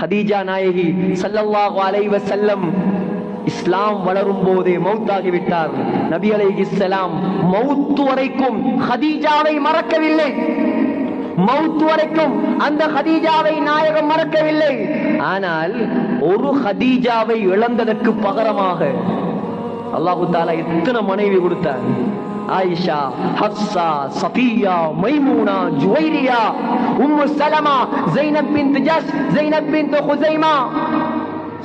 Khadija நாயகி சல்லல்லாஹு அலைவ செல்லம் இஸ்லாம் வளரும் போதே மௌத்தாகி விட்டார் நபி அலைஹிஸ்ஸலாம் மௌத்து வரைக்கும் ஹதீஜாவை மறக்கவில்லை. மௌத் வரைக்கும் அந்த ஹதீஜாவை நாயகம் மறக்கவில்லை. ஆனால் ஒரு ஹதீஜாவை இழந்ததற்கு பகரமாக அல்லாஹு தாலா எத்தனை மனைவி கொடுத்தார். Ayesha Hafsa Safiya Maimuna Juwairiya Ummu Salama Zainab bin just Zainab bint Khuzaima.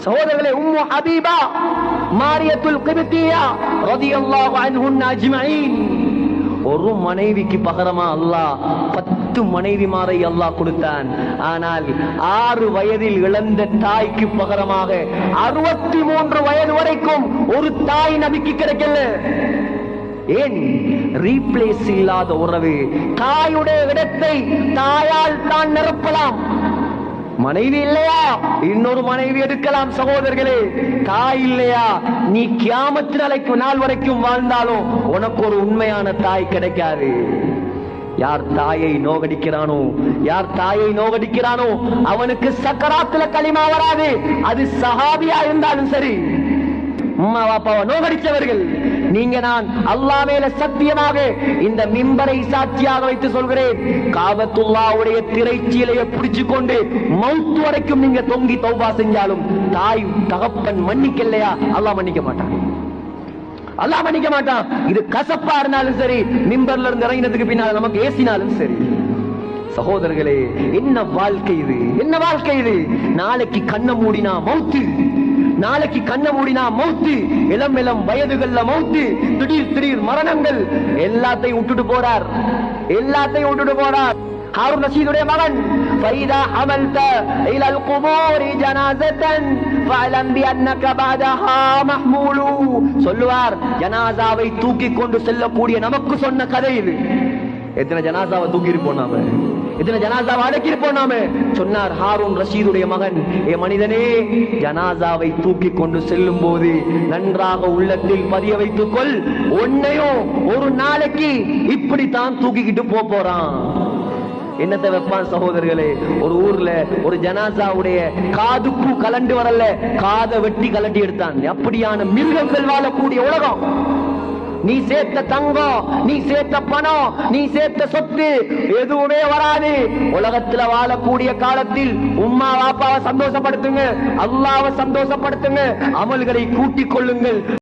சகோதரர்களே உம்மு ஹபீபா மாரியத்துல் கிபித்தியா ரலியல்லாஹு அன்ஹுன் அஜ்மஈன் ஒரு மனைவிக்கு பகரமா அல்லாஹ் பத்து மனைவிமாரை அல்லாஹ் கொடுத்தான். ஆனால் ஆறு வயதில் இழந்த தாய்க்கு பகரமாக அறுபத்தி மூன்று வயது வரைக்கும் ஒரு தாய் நபிக்கு கிடைக்கல. ஏன் ரீப்ளேஸ் இல்லாத உறவு? தாயுடைய இடத்தை தாயால் தான் நிரப்பலாம். மனைவி இல்லையா? இன்னொரு மனைவி எடுக்கலாம் சகோதரர்களே. தாய் இல்லையா? நீ கியாமத்து நாளைக்கு நாள் வரைக்கும் வாழ்ந்தாலும் உனக்கு ஒரு உண்மையான தாய் கிடைக்காது. யார் தாயை நோகடிக்கிறானோ யார் தாயை நோகடிக்கிறானோ அவனுக்கு சக்கராத்துல களிமா வராது. அது சஹாபியா இருந்தாலும் சரி அம்மா பாப்பாவை நோகடித்தவர்கள். நீங்க நான் அல்லா மேல சத்தியமாக இந்த மிம்பரை சாட்சியாக வைத்து சொல்கிறேன். காபத்துல்லாவுடைய திரைச்சீலையை பிடிச்சு கொண்டு மவுத்து வரைக்கும் நீங்க தொங்கி தௌபா செஞ்சாலும் தாய் தகப்பன் மன்னிக்கலையா? அல்லாஹ் மன்னிக்க மாட்டான். அல்லாஹ் மன்னிக்க மாட்டான். இது கசப்பா இருந்தாலும் சரி மிம்பர்ல இருந்து இறங்கினதுக்கு பின்னால நமக்கு ஏசினாலும் சரி. சகோதரர்களே என்ன வாழ்க்கை இது? என்ன வாழ்க்கை இது? நாளைக்கு கண்ணை மூடினா மௌத்து நாளைக்கு கண்ணை மூடினா மௌத்து இளம் இளம் வயதுகள்ல மௌத்து திடீர் திடீர் மரணங்கள் எல்லாத்தையும் விட்டுட்டு போறார் எல்லாத்தையும் விட்டுட்டு போறார் ஹாரூன் ரஷீதுடைய மகன் فإذا حملت إلى القبور جنازة فاعلم بأنك بعدها محمول சொல்லுவார் ஜனாசாவை தூக்கி கொண்டு செல்லக்கூடிய நமக்கு சொன்ன கதை இது எத்தனை ஜனாசாவை தூக்கிருப்போம் நாம? எத்தனை ஜனாசாவை அடக்கிருப்போம் நாம? சொன்னார் ஹாரூன் ரஷீதுடைய மகன். ஏ மனிதனே ஜனாசாவை தூக்கி கொண்டு செல்லும் போது நன்றாக உள்ளத்தில் பதிய வைத்துக் கொள். உன்னையும் ஒரு நாளைக்கு இப்படித்தான் தூக்கிக்கிட்டு போ போறான். என்னத்தை வைப்பான் சகோதரர்களே? ஒரு ஊர்ல ஒரு ஜனாசாவுடைய காதுக்கு கலண்டு வரல. காதை வெட்டி கலண்டி எடுத்தான். அப்படியான மிருகங்கள் வாழக்கூடிய உலகம். நீ சேர்த்த தங்கம் நீ சேர்த்த பணம் நீ சேர்த்த சொத்து எதுவுமே வராது. உலகத்துல வாழக்கூடிய காலத்தில் உம்மா வாப்பாவை சந்தோஷப்படுத்துங்க அல்லாவை சந்தோஷப்படுத்துங்க அமல்களை கூட்டிக் கொள்ளுங்கள்.